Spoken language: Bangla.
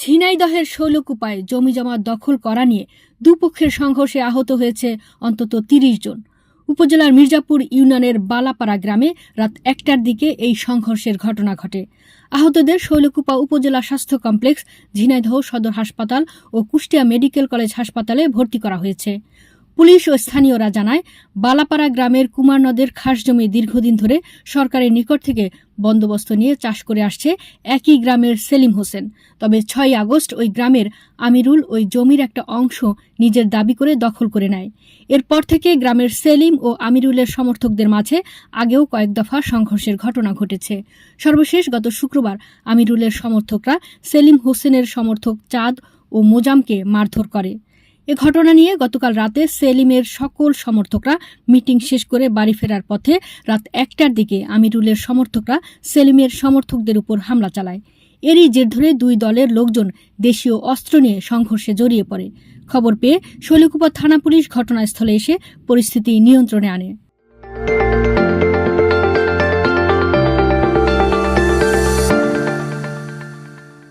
ঝিনাইদহের শৈলকুপায় জমিজমা দখল করা নিয়ে দুপক্ষের সংঘর্ষে আহত হয়েছে অন্তত তিরিশ জন। উপজেলার মির্জাপুর ইউনিয়নের বালাপাড়া গ্রামে রাত একটার দিকে এই সংঘর্ষের ঘটনা ঘটে। আহতদের শৈলকুপা উপজেলা স্বাস্থ্য কমপ্লেক্স, ঝিনাইদহ সদর হাসপাতাল ও কুষ্টিয়া মেডিকেল কলেজ হাসপাতালে ভর্তি করা হয়েছে। পুলিশ ও স্থানীয়রা জানায়, বালাপাড়া গ্রামের কুমার নদের খাস জমি দীর্ঘদিন ধরে সরকারের নিকট থেকে বন্দোবস্ত নিয়ে চাষ করে আসছে একই গ্রামের সেলিম হোসেন। তবে ছয় আগস্ট ওই গ্রামের আমিরুল ওই জমির একটা অংশ নিজের দাবি করে দখল করে নেয়। এরপর থেকে গ্রামের সেলিম ও আমিরুলের সমর্থকদের মাঝে আগেও কয়েক দফা সংঘর্ষের ঘটনা ঘটেছে। সর্বশেষ গত শুক্রবার আমিরুলের সমর্থকরা সেলিম হোসেনের সমর্থক চাঁদ ও মোজামকে মারধর করে। এ ঘটনা নিয়ে গতকাল রাতে সেলিমের সকল সমর্থকরা মিটিং শেষ করে বাড়ি ফেরার পথে রাত একটার দিকে আমিরুলের সমর্থকরা সেলিমের সমর্থকদের উপর হামলা চালায়। এরই জের ধরে দুই দলের লোকজন দেশীয় অস্ত্র নিয়ে সংঘর্ষে জড়িয়ে পড়ে। খবর পেয়ে শৈলকুপা থানা পুলিশ ঘটনাস্থলে এসে পরিস্থিতি নিয়ন্ত্রণে আনে।